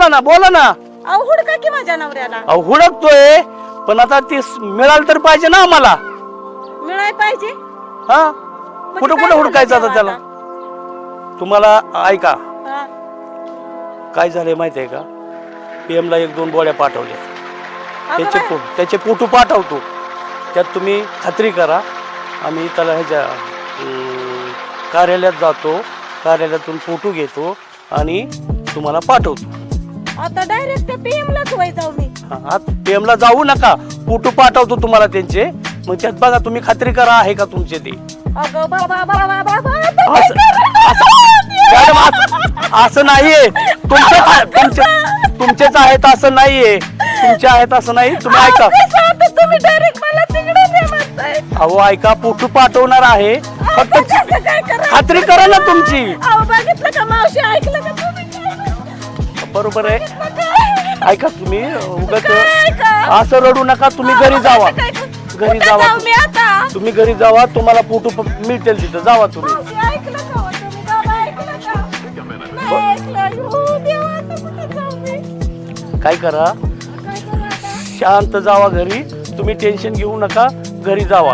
बोला ना बोला ना. अहो हुडका की माझ्या नवऱ्याला? अहो हुडकतोय पण आता ती स- मिळालं तर पाहिजे ना आम्हाला. मिळाय पाहिजे? हा? म्हणजे कुठं काय कुठं हुडकायचं आता त्याला? तुम्हाला ऐका. हा. काय झालंय माहितीये का? PM ला एक दोन गोळ्या पाठवल्या. अगं त्याचे बाई, फो त्याचे फोटो पाठवतो. त्यात तुम्ही खात्री करा. आम्ही त्याला ह्याच्या अं, कार्यालयात जातो. कार्यालयातून फोटो घेतो आणि तुम्हाला पाठवतो. आता डायरेक्ट त्या पीएम लाच वय जाऊ मी. PM ला जाऊ नका. फोटो पाठवतो तुम्हाला त्यांचे. मग त्यात बघा तुम्ही खात्री करा आहे का तुमचे ते. अगं बाबा बाबा बाबा असं मॅडम, असं- असं नाहीये. तुमचे तुमचे तुमचेच आहेत असं नाहीये. तुमचे आहेत असं नाही. तुम्ही ऐका. तुम्ही डायरेक्ट मला तिकडे दे म्हणताय. अहो ऐका फोटो पाठवणार आहे. फक्त कसं काय करा खात्री करा ना तुमची. अहो बघितलं का मावशी? ऐकलं का तुम्ही? बरोबर आहे? ऐका तुम्ही उगाच? असं रडू नका तुम्ही घरी जावा. घरी जावा जाऊ मी आता. तुम्ही घरी जावा तुम्हाला फोटो प- मिळतील तिथं. जावा तुम्ही. मावशी ऐकलं का हो? तुम्ही बाबा ऐकलं का? नाही ऐकलं. हो देवा आता कुठं जाऊ मी? काय करा? काय करू आता? शांत जावा घरी. तुम्ही टेन्शन घेऊ नका. घरी जावा.